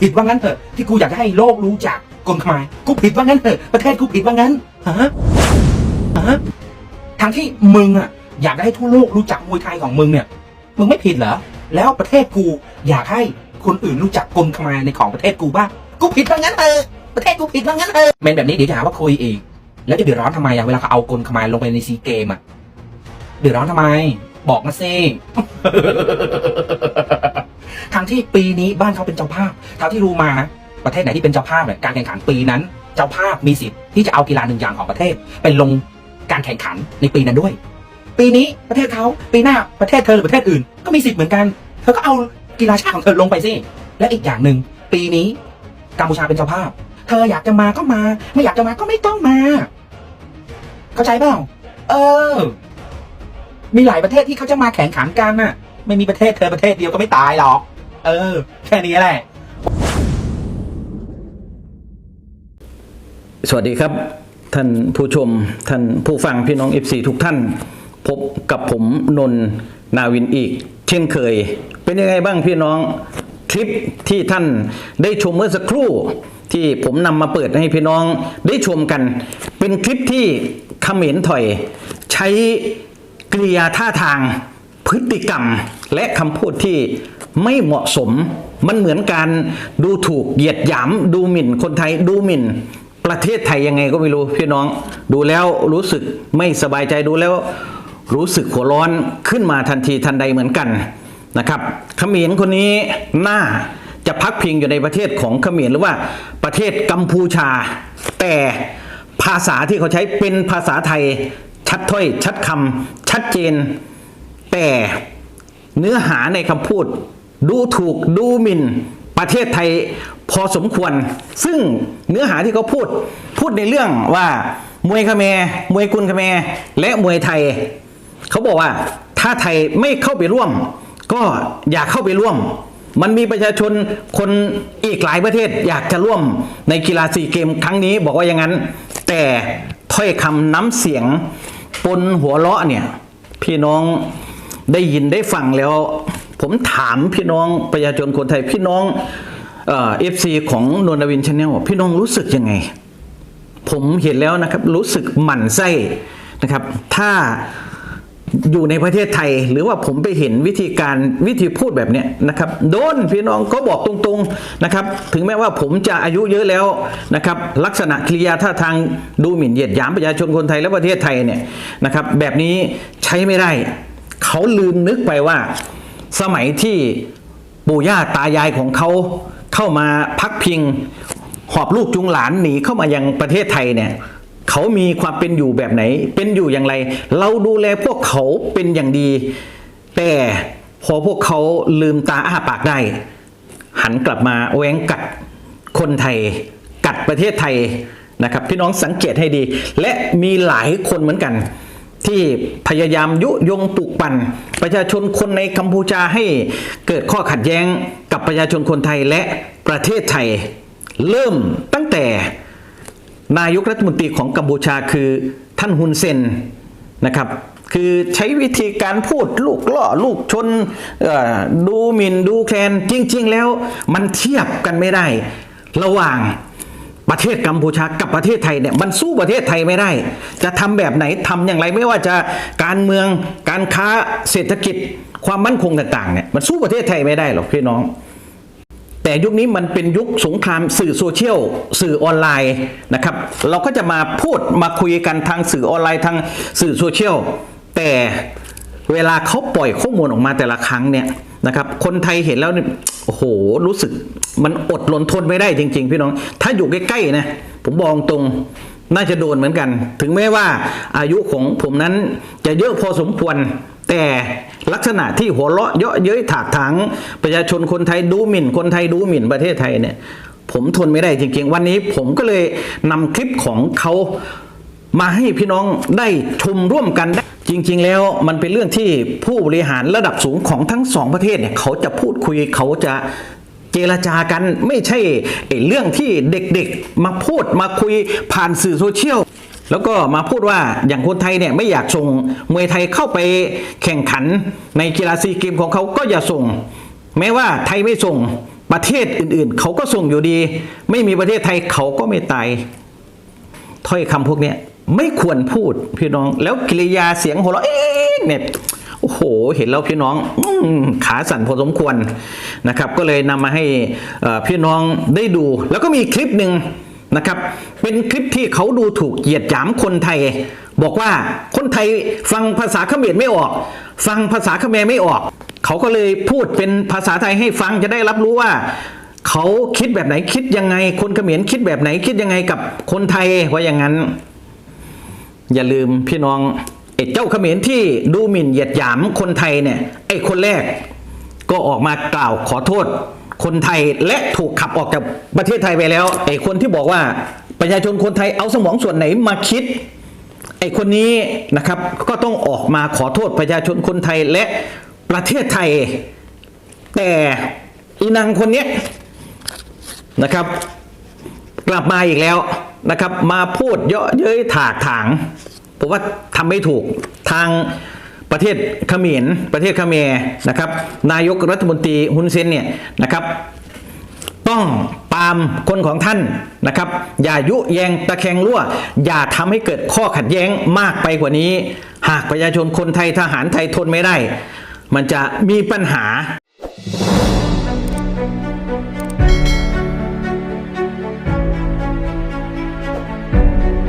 ผิดว่างั้นเถอะที่กูอยากจะให้โลกรู้จักกลขมายกูผิดว่างั้นเถอะประเทศกูผิดว่างั้นฮะฮะทางที่มึงอะอยากจะให้ทั่วโลกรู้จักมวยไทยของมึงเนี่ย มึงไม่ผิดเหรอแล้วประเทศกูอยากให้คนอื่นรู้จักกลขมายในของประเทศกูบ้างกูผิดว่างั้นเถอะประเทศกูผิดว่างั้นเถอะเมนแบบนี้เดี๋ยวจะหาว่าคุยอีก แล้วจะเดือดร้อนทำไมอะเวลาเขาเอากลขมายลงไปในซีเกมอะเดือดร้อนทำไม บอกมาสิ ทางที่ปีนี้บ้านเขาเป็นเจ้าภาพเท่าที่รู้มานะประเทศไหนที่เป็นเจ้าภาพเนี่ยการแข่งขันปีนั้น เจ้าภาพมีสิทธิ์ที่จะเอากีฬาหนึ่งอย่างของประเทศไปลงการแข่งขันในปีนั้นด้วย ปีนี้ประเทศเขาปีหน้าประเทศเธอหรือประเทศอื่น ก็มีสิทธิ์เหมือนกัน เธอก็เอากีฬาชาติของเธอลงไปสิและอีกอย่างหนึ่งปีนี้กัมพูชาเป็นเจ้าภาพ เธออยากจะมาก็มา ไม่อยากจะมาก็ไม่ต้องมา เข้าใจเปล่าเออ มีหลายประเทศที่เขาจะมาแข่งขันกันน่ะ ไม่มีประเทศเธอประเทศเดียวก็ไม่ตายหรอก เออ แค่นี้แหละ สวัสดีครับ ท่านผู้ชม ท่านผู้ฟังพี่น้อง FC ทุกท่าน พบกับผมนนทนาวินอีก เช่นเคย เป็นยังไงบ้างพี่น้องคลิปที่ท่านได้ชมเมื่อสักครู่ที่ผมนำมาเปิดให้พี่น้องได้ชมกัน เป็นคลิปที่เขมรถอย ใช้กริยาท่าทางพฤติกรรมและคำพูดที่ ไม่เหมาะสม มันเหมือนการดูถูกเหยียดหยามดูหมิ่น คนไทยดูหมิ่น ประเทศไทยยังไงก็ไม่รู้พี่น้อง ดูแล้วรู้สึกไม่สบายใจดูแล้ว รู้สึกหัวร้อนขึ้นมาทันทีทันใดเหมือนกันนะครับขมรคนนี้น่าจะพักพิงอยู่ในประเทศของเขมรหรือว่าประเทศกัมพูชา แต่ภาษาที่เขาใช้เป็นภาษาไทยชัดถ้อย ชัดคำชัดเจน แต่เนื้อหาในคำพูด ดูถูกดูหมิ่นประเทศไทยพอสมควร ซึ่งเนื้อหาที่เขาพูดพูดในเรื่องว่ามวยคเมรมวยกุนคเมรและมวยไทย เขาบอกว่าถ้าไทยไม่เข้าไปร่วม ก็อยากเข้าไปร่วม มันมีประชาชนคนอีกหลายประเทศอยากจะร่วมในกีฬาซีเกมครั้งนี้บอกว่าอย่างนั้น แต่ถ้อยคำน้ำเสียงปนหัวเราะเนี่ย พี่น้องได้ยินได้ฟังแล้ว ผมถามพี่น้องประชาชนคนไทยพี่น้องเอฟซีของนนทวินชาแนลพี่น้องรู้สึกยังไง ผมเห็นแล้วนะครับ รู้สึกหมั่นไส้นะครับ ถ้าอยู่ในประเทศไทย หรือว่าผมไปเห็นวิธีการวิธีพูดแบบเนี้ยนะครับโดนพี่น้องก็บอกตรงๆนะครับ ถึงแม้ว่าผมจะอายุเยอะแล้วนะครับ ลักษณะกิริยาท่าทางดูหมิ่นเหยียดหยามประชาชนคนไทยและประเทศไทยเนี่ยนะครับ แบบนี้ใช้ไม่ได้ เขาลืมนึกไปว่า สมัยที่ปู่ย่าตายายของเขาเข้ามาพักพิง หอบลูกจุงหลานหนีเข้ามายังประเทศไทยเนี่ยเขามีความเป็นอยู่แบบไหน เป็นอยู่อย่างไร เราดูแลพวกเขาเป็นอย่างดี แต่พอพวกเขาลืมตาอ้าปากได้ หันกลับมาแหวงกัดคนไทย กัดประเทศไทยนะครับพี่น้องสังเกตให้ดี และมีหลายคนเหมือนกัน ที่พยายามยุยงปลุกปั่น ประชาชนคนในกัมพูชาให้เกิดข้อขัดแย้งกับประชาชนคนไทยและประเทศไทย เริ่มตั้งแต่นายกรัฐมนตรีของกัมพูชาคือท่านฮุนเซนนะครับคือใช้วิธีการพูดลูกล่อลูกชนดูหมินดูแคลนจริง ๆ แล้วมันเทียบกันไม่ได้ ระหว่าง ประเทศกัมพูชากับประเทศไทยเนี่ยมันสู้ประเทศไทยไม่ได้ จะทำแบบไหนทำอย่างไรไม่ว่าจะการเมืองการค้าเศรษฐกิจความมั่นคงต่างๆเนี่ยมันสู้ประเทศไทยไม่ได้หรอกพี่น้อง แต่ยุคนี้มันเป็นยุคสงครามสื่อโซเชียลสื่อออนไลน์นะครับ เราก็จะมาพูดมาคุยกันทางสื่อออนไลน์ทางสื่อโซเชียลแต่เวลาเขาปล่อยข้อมูลออกมาแต่ละครั้งเนี่ย นะครับคนไทยเห็นแล้วโอ้โหรู้สึกมันอดหลนทนไม่ได้จริง ๆ พี่น้อง ถ้าอยู่ใกล้ๆนะผมบอกตรงน่าจะโดนเหมือนกัน ถึงแม้ว่าอายุของผมนั้นจะเยอะพอสมควร แต่ลักษณะที่หัวเราะเยาะเย้ยถากถางประชาชนคนไทยดูหมิ่น คนไทยดูหมิ่นประเทศไทยเนี่ย ผมทนไม่ได้จริง ๆ วันนี้ผมก็เลยนำคลิปของเขามาให้พี่น้องได้ชมร่วมกันได้ จริง ๆ แล้วมันเป็นเรื่องที่ผู้บริหารระดับสูงของทั้งสองประเทศเนี่ยเขาจะพูดคุยเขาจะเจรจากันไม่ใช่ไอ้เรื่องที่เด็กๆมาพูดมาคุยผ่านสื่อโซเชียลแล้วก็มาพูดว่าอย่างคนไทยเนี่ยไม่อยากส่งมวยไทยเข้าไปแข่งขันในกีฬาซีเกมของเขาก็อย่าส่ง แม้ว่าไทยไม่ส่งประเทศอื่นๆ เขาก็ส่งอยู่ดี ไม่มีประเทศไทยเขาก็ไม่ตายถ้อยคำพวกเนี้ย ไม่ควรพูดพี่น้อง แล้วกิริยาเสียงหัวเราะเอ๊ะเนี่ยโอ้โห เห็นแล้วพี่น้องอขาสั่นพอสมควรนะครับ ก็เลยนำมาให้พี่น้องได้ดู แล้วก็มีคลิปหนึ่งนะครับ เป็นคลิปที่เขาดูถูกเหยียดหยามคนไทย บอกว่าคนไทยฟังภาษาเขมรไม่ออก ฟังภาษาเขมรไม่ออก เขาก็เลยพูดเป็นภาษาไทยให้ฟังจะได้รับรู้ว่าเขาคิดแบบไหนคิดยังไง คนเขมรคิดแบบไหนคิดยังไงกับคนไทยว่าอย่างนั้น อย่าลืมพี่น้องไอ้เจ้าเขมรที่ดูหมิ่นเหยียดหยามคนไทยเนี่ยไอ้คนแรกก็ออกมากล่าวขอโทษ คนไทยและถูกขับออกจากประเทศไทยไปแล้วไอ้คนที่บอกว่าประชาชนคนไทยเอาสมองส่วนไหนมาคิดไอ้คนนี้นะครับก็ต้องออกมาขอโทษประชาชนคนไทยและประเทศไทย แต่อีนางคนนี้นะครับ กลับมาอีกแล้ว นะครับ มาพูดเยาะเย้ยถากถางผมว่าทำไม่ถูกทางประเทศเขมรประเทศเขมรนะครับ นายกรัฐมนตรีฮุนเซนเนี่ยนะครับ ต้องตามคนของท่านนะครับ อย่ายุแยงตะแคงรั่ว อย่าทำให้เกิดข้อขัดแย้งมากไปกว่านี้ หากประชาชนคนไทยทหารไทยทนไม่ได้ มันจะมีปัญหา